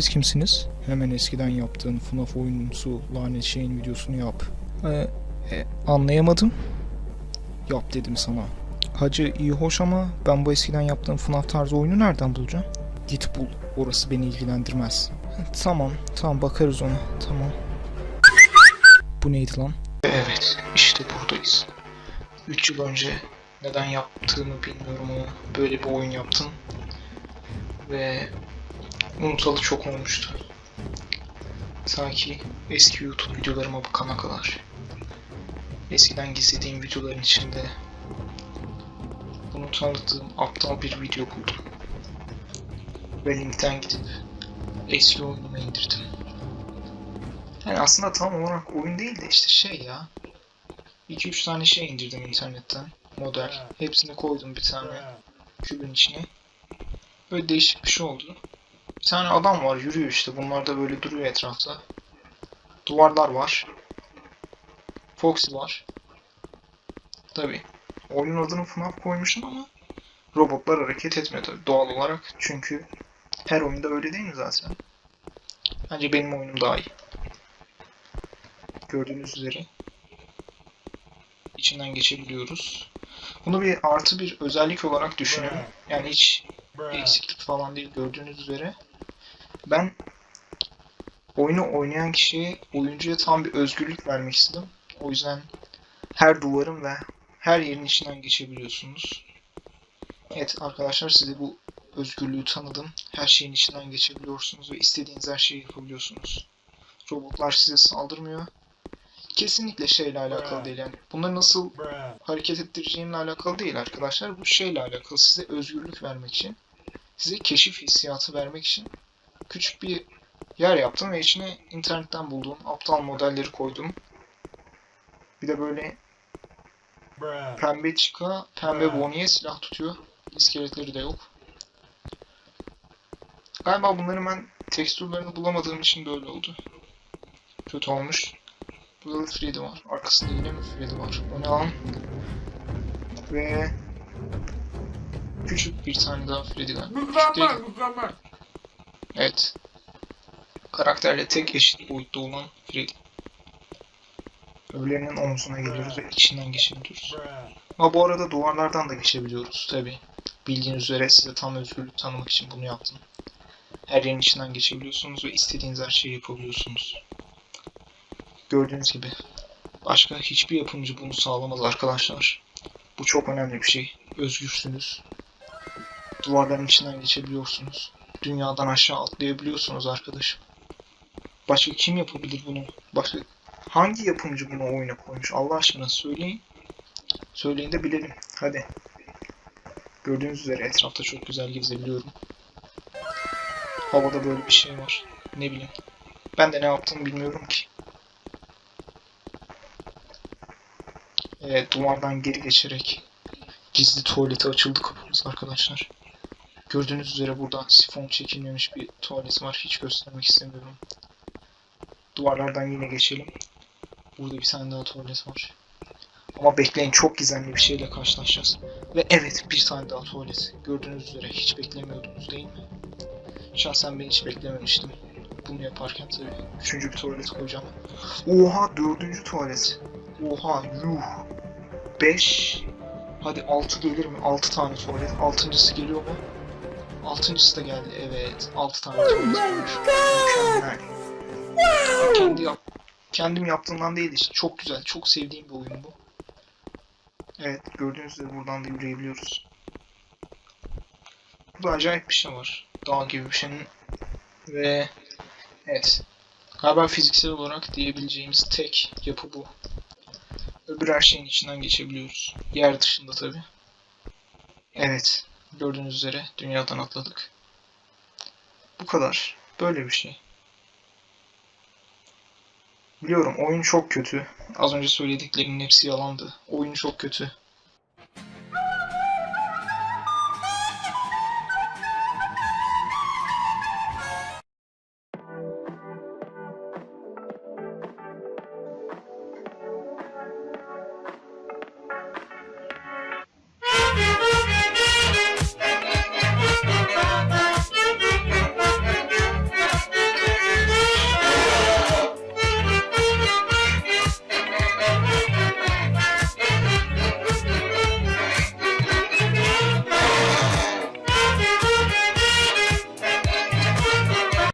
Siz kimsiniz? Hemen eskiden yaptığın FNAF oyunumsu lanet şeyin videosunu yap. Ee, e, anlayamadım. Yap dedim sana. Hacı iyi hoş ama ben bu eskiden yaptığım FNAF tarzı oyunu nereden bulacağım? Git bul. Orası beni ilgilendirmez. Tamam, tamam bakarız ona. Tamam. Bu neydi lan? Evet, işte buradayız. 3 yıl önce neden yaptığımı bilmiyorum ama böyle bir oyun yaptım. Ve unutalı çok olmuştu. Sanki eski YouTube videolarıma bakana kadar. Eskiden gizlediğim videoların içinde bunu tanıttığım aptal bir video buldum. Ve linkten gidip eski oyunumu indirdim. Yani aslında tam olarak oyun değil de işte şey ya. 2-3 tane şey indirdim internetten. Model. Hepsini koydum bir tane kübün içine. Böyle değişik bir şey oldu. Bir tane adam var yürüyor işte. Bunlar da böyle duruyor etrafta. Duvarlar var. Foxy var. Tabi. Oyunun adını FNAF koymuşum ama robotlar hareket etmiyor tabi doğal olarak. Çünkü her oyunda öyle değil mi zaten? Bence benim oyunum daha iyi. Gördüğünüz üzere içinden geçebiliyoruz. Bunu bir artı bir özellik olarak düşünün. Yani hiç eksiklik falan değil gördüğünüz üzere. Ben oyunu oynayan kişiye, oyuncuya tam bir özgürlük vermek istedim. O yüzden her duvarın ve her yerin içinden geçebiliyorsunuz. Evet arkadaşlar size bu özgürlüğü tanıdım. Her şeyin içinden geçebiliyorsunuz ve istediğiniz her şeyi yapabiliyorsunuz. Robotlar size saldırmıyor. Kesinlikle şeyle alakalı değil yani. Bunları nasıl hareket ettireceğimle alakalı değil arkadaşlar. Bu şeyle alakalı size özgürlük vermek için, size keşif hissiyatı vermek için küçük bir yer yaptım ve içine internetten bulduğum aptal modelleri koydum. Bir de böyle pembe çıka, pembe Bonnie'ye silah tutuyor. İskeletleri de yok. Galiba bunların ben tekstürlerini bulamadığım için böyle oldu. Kötü olmuş. Burada da Freddy var. Arkasında yine mi Freddy var? O ne lan? Ve küçük bir tane daha Freddy galiba. Değil. mükemmel. Evet. Karakterle tek eşit boyutta olan Freddy. Öbürlerinin omzuna geliyoruz ve içinden geçebiliyoruz. Ama bu arada duvarlardan da geçebiliyoruz tabi. Bildiğiniz üzere size tam özgürlük tanımak için bunu yaptım. Her yerin içinden geçebiliyorsunuz ve istediğiniz her şeyi yapabiliyorsunuz. Gördüğünüz gibi. Başka hiçbir yapımcı bunu sağlamaz arkadaşlar. Bu çok önemli bir şey. Özgürsünüz. Duvarların içinden geçebiliyorsunuz. Dünyadan aşağı atlayabiliyorsunuz arkadaşım. Başka kim yapabilir bunu? Başka hangi yapımcı bunu oyuna koymuş? Allah aşkına söyleyin. Söyleyin de bilelim. Hadi. Gördüğünüz üzere etrafta çok güzel gezebiliyorum. Havada böyle bir şey var. Ne bileyim. Ben de ne yaptığımı bilmiyorum ki. Evet, duvardan geri geçerek gizli tuvalete açıldı kapımız arkadaşlar. Gördüğünüz üzere burada sifon çekilmemiş bir tuvalet var. Hiç göstermek istemiyorum. Duvarlardan yine geçelim. Burada bir tane daha tuvalet var. Ama bekleyin çok gizemli bir şeyle karşılaşacağız. Ve evet bir tane daha tuvalet. Gördüğünüz üzere hiç beklemiyordunuz değil mi? Şahsen ben hiç beklememiştim. Bunu yaparken tabii. Üçüncü bir tuvalet koyacağım. Oha dördüncü tuvalet. Oha yuh. Beş. Hadi altı gelir mi? Altı tane tuvalet. Altıncısı geliyor mu? Altıncısı da geldi. Evet. Altı tane koymuş. Mükemmel. Kendi yap kendim yaptığımdan değil işte. Çok güzel. Çok sevdiğim bir oyun bu. Evet. Gördüğünüz üzere buradan da yürüyebiliyoruz. Burada acayip bir şey var. Dağ gibi bir şeyin. Ve evet. Galiba fiziksel olarak diyebileceğimiz tek yapı bu. Öbür her şeyin içinden geçebiliyoruz. Yer dışında tabi. Evet. Gördüğünüz üzere dünyadan atladık. Bu kadar. Böyle bir şey. Biliyorum oyun çok kötü. Az önce söylediklerinin hepsi yalandı. Oyun çok kötü.